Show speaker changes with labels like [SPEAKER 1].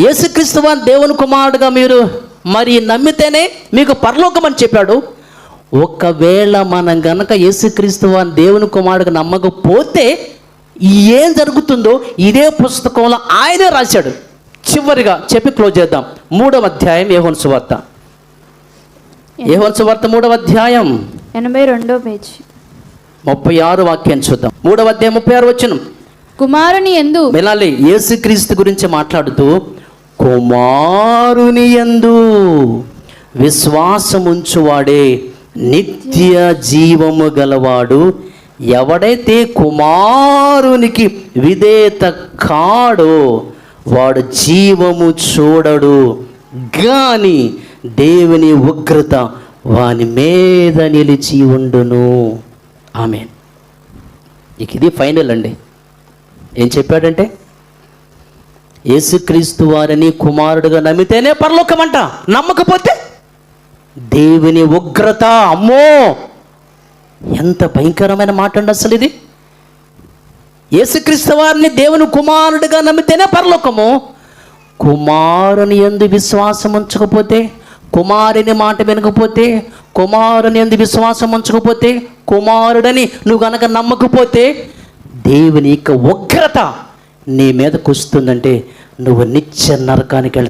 [SPEAKER 1] యేసుక్రీస్తు వారి దేవుని కుమారుడుగా మీరు మరి నమ్మితేనే మీకు పరలోకం అని చెప్పాడు. ఒకవేళ మనం గనక యేసుక్రీస్తు వారి దేవుని కుమారుడుగా నమ్మకపోతే ఏం జరుగుతుందో ఇదే పుస్తకంలో ఆయనే రాశాడు. చివరిగా చెప్పి క్లోజ్ చేద్దాం. మూడవ అధ్యాయం ఏహోన్ సువార్త. ఏహోన్ సువార్త మూడవ అధ్యాయం.
[SPEAKER 2] ఎనభై రెండో పేజీ.
[SPEAKER 1] ముప్పై ఆరు వాక్యాన్ని చూద్దాం. మూడవ అధ్యాయం ముప్పై ఆరు వచ్చిన
[SPEAKER 2] కుమారుని ఎందు
[SPEAKER 1] వినాలి యేసుక్రీస్తు గురించి మాట్లాడుతూ కుమారుని యందు విశ్వాసముంచువాడే నిత్య జీవము గలవాడు ఎవడైతే కుమారునికి విధేత కాడో వాడు జీవము చూడడు. గాని దేవుని ఉగ్రత వాని మీద నిలిచి ఉండును. ఆమె ఇక ఇది ఫైనల్ అండి. ఏం చెప్పాడంటే యేసుక్రీస్తు వారిని కుమారుడుగా నమ్మితేనే పరలోకమంట. నమ్మకపోతే దేవుని ఉగ్రత అమ్మో! ఎంత భయంకరమైన మాట అండి అసలు ఇది. యేసుక్రీస్తు వారిని దేవుని కుమారుడిగా నమ్మితేనే పరలోకము. కుమారుని ఎందు విశ్వాసం ఉంచకపోతే కుమారుని మాట వినకపోతే కుమారుని ఎందు విశ్వాసం ఉంచకపోతే కుమారుడని నువ్వు గనక నమ్మకపోతే దేవుని యొక్క ఉగ్రత నీ మీదకు వస్తుందంటే నువ్వు నిత్య నరకానికి వెళ్తావు.